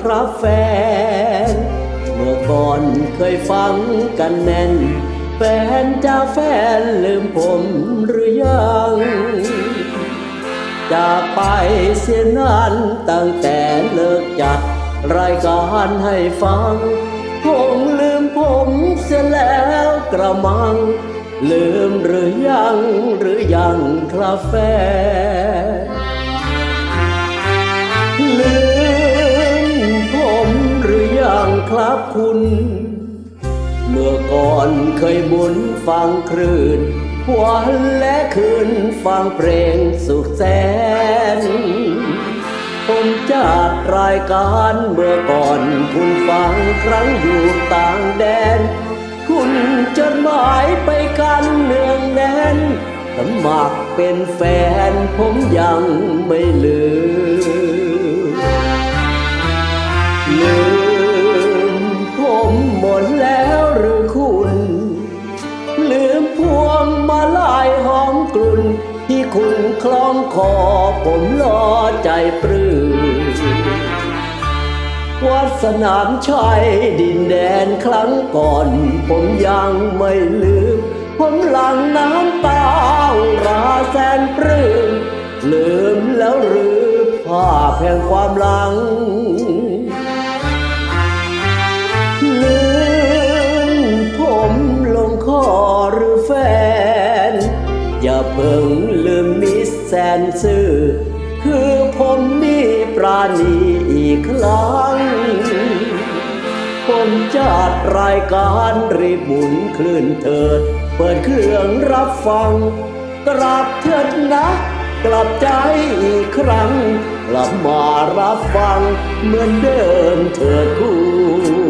คราแฟน เมื่อก่อนเคยฟังกันแน่น แฟนจะแฟนลืมผมหรือยังจากไปเสียนานตั้งแต่เลิกจัด รายการให้ฟังผมลืมผมเสียแล้วกระมัง ลืมหรือยังหรือยังครับแฟน ครับคุณ เมื่อก่อนเคยหมุนฟังคลื่นวันและคืนฟังเพลงสุขแสนผมจัดรายการเมื่อก่อนคุณฟังครั้งอยู่ต่างแดน คุณจดหมายไปกันเนืองแน่นสมัครเป็นแฟนผมยังไม่ลืม หมดแล้วหรือคุณ ลืมพวงมาลายหอมกลุ่น ที่คุณคล้องคอผมรอใจปลื้มวัดสนามชัยดินแดนครั้งก่อน ผมยังไม่ลืม ผมหลังน้ำตาราแสนปลื้มลืมแล้วหรือภาพแห่งความหลัง เพิ่งลืมมิสแสนซื่อ คือผมนี่ปราณีอีกครั้งผมจัดรายการรีบหมุนคลื่นเถิด เปิดเครื่องรับฟังกลับเถิดนะกลับใจอีกครั้ง กลับมารับฟังเหมือนเดิมเถิดคุณ